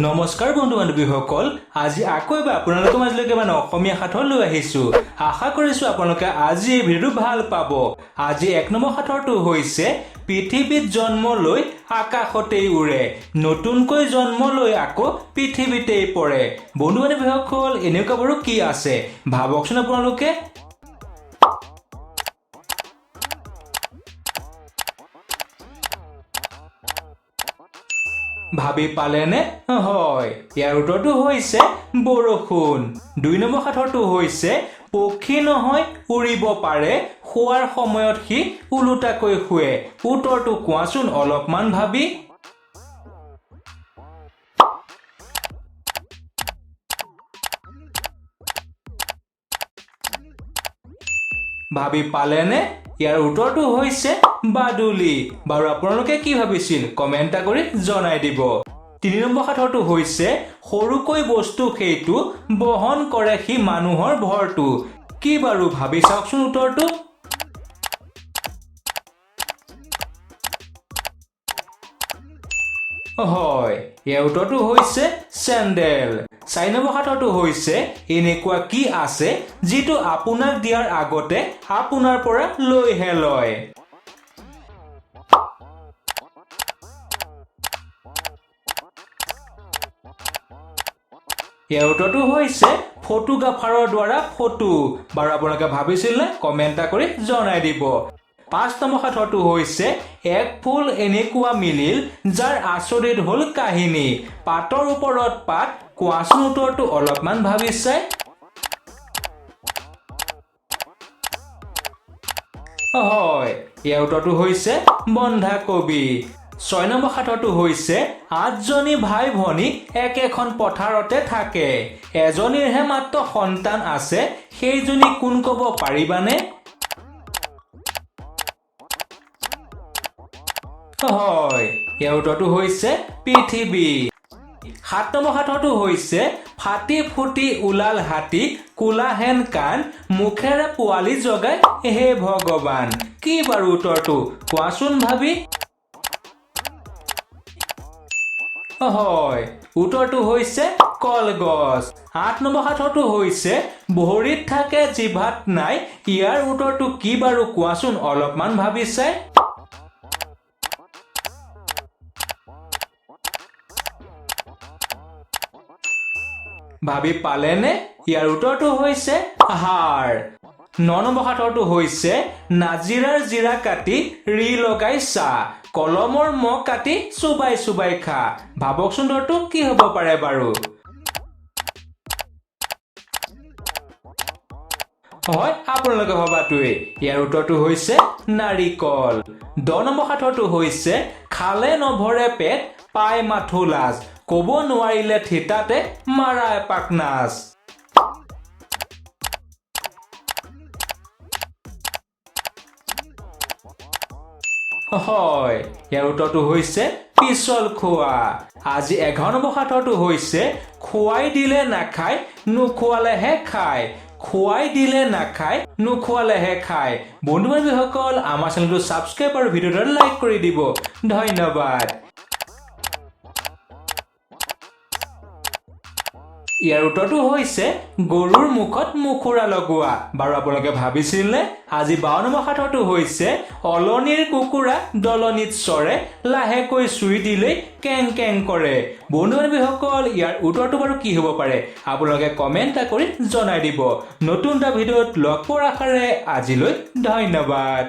নমস্কাৰ বন্ধু বান্ধৱীসকল আজি আকৌ এবাৰ আপোনালোকৰ মাজলৈকে মানে অসমীয়া সাঁথৰ লৈ আহিছো। আশা কৰিছো আপোনালোকে আজি এই ভিডিঅ'টো ভালো পাব। আজি এক নম্বৰ সাঁথৰটো হৈছে, পৃথিৱীত জন্ম লৈ আকাশতেই উৰে। নতুনকৈ জন্ম লৈ আকৌ পৃথিৱীতেই পৰে। বন্ধু বান্ধৱীসকল এনেকুৱা বাৰু কি আছে? ভাবকচোন আপোনালোকে। ভাবি পালেনে? হয়। ইয়াৰ উত্তৰটো হৈছে বৰষুণ। দুই নম্বৰ সাঁথৰটো হৈছে, পক্ষী নহয়, উৰিব পাৰে। শোৱাৰ সময়ত সি ওলোটাকৈ শুৱে। উত্তৰটো কোৱাচোন অলপমান ভাবি। ভাবি পালেনে? ইয়াৰ উত্তৰটো হৈছে বাদুলি। বাৰু আপোনালোকে কি ভাবিছিল? কমেণ্ট এটা কৰি জনাই দিব। তিনি নম্বৰ সাঁথৰটো হৈছে সৰুকৈ বস্তু সেইটো বহন কৰে সি মানুহৰ ভৰটো। কি বাৰু ভাবি চাওকচোন উত্তৰটো। হয় ইয়াৰ উত্তৰটো হৈছে চেণ্ডেল। চাৰি নম্বৰ সাঁথৰটো হৈছে এনেকুৱা কি আছে যিটো আপোনাক দিয়াৰ আগতে আপোনাৰ পৰা লৈহে লয়? ইয়াৰ হৈছে ফটোগ্ৰাফাৰৰ দ্বাৰা ফটো। বাৰু আপোনালোকে ভাবিছিলনে কমেণ্ট এটা কৰি জনাই দিব। পাঁচ নম্বৰ সাঁথৰটো হৈছে এক ফুল এনেকুৱা মিলিল যাৰ আচৰিত হ'ল কাহিনী। পাতৰ ওপৰত পাত, কোৱাচোন উত্তৰটো অলপমান ভাবি চাই হয়, ইয়াৰ উত্তৰটো হৈছে বন্ধাকবি। ছয় নম্বৰ সাঁথৰটো হৈছে আঠজনী ভাই ভনী একেখন পথাৰতে থাকে। এজনীৰহে মাত্ৰ সন্তান আছে, সেইজনী কোন ক'ব পাৰিবানে? হয়। উত্তৰটো হৈছে পৃথিৱী। সাত নম্বৰ সাঁথৰটো হৈছে ফাটি ফুটি ওলাল হাতী কোলাহেন কাণ, মুখেৰে পোৱালি জগাই, হে ভগৱান। কি বাৰু উত্তৰটো? কোৱাচোন ভাবি। হয়, উত্তৰটো হৈছে কলগছ। আঠ নম্বৰ সাঁথৰটো হৈছে, ভৰিত থাকে জিভাত নাই। ইয়াৰ উত্তৰটো কি বাৰু? কোৱাচোন অলপমান ভাবি চাই। ভাবি পালেনে, ইয়াৰ উত্তৰটো হৈছে হাৰ। ন নম্বৰ সাঁথৰটো হৈছে, নাজিৰাৰ জিৰা কাটি ৰি লগাই চাহ কলমৰ ম কাটি চুবাই চুবাই খা। ভাবকচোন উত্তৰটো কি হ'ব পাৰে বাৰু? হয়, আপোনালোকে ভবাটোৱেই ইয়াৰ উত্তৰটো হৈছে নাৰিকল। দহ নম্বৰ সাঁথৰটো হৈছে, খালে নভৰে পেট পাই মাথো লাজ। ক'ব নোৱাৰিলে থিতাতে মাৰা এপাক নাচ। হয়, ইয়াৰ উত্তৰটো হৈছে পিছল খোৱা। আজি এঘাৰ নম্বৰ হৈছে খুৱাই দিলে নাখায়, নোখোৱালেহে খায়। খুৱাই দিলে নাখায়, নোখোৱালেহে খায়। বন্ধু বান্ধৱীসকল আমাৰ চেনেলটো ছাবস্ক্ৰাইব আৰু ভিডিঅ'টো লাইক কৰি দিব। ধন্যবাদ। ইয়াৰ উত্তৰটো হৈছে গৰুৰ মুখত মুখুৰা লগোৱা। বাৰু আপোনালোকে ভাবিছিলনে? আজি বাৰ নম্বৰ সাঁথৰটো হৈছে অলনিৰ কুকুৰা দলনিত চৰে লাহেকৈ চুই দিলেই কেং কেং কৰে। বন্ধু বান্ধৱীসকল ইয়াৰ উত্তৰটো বাৰু কি হ'ব পাৰে? আপোনালোকে কমেণ্ট এটা কৰি জনাই দিব। নতুন এটা ভিডিঅ'ত লগ পোৱাৰ আশাৰে আজিলৈ ধন্যবাদ।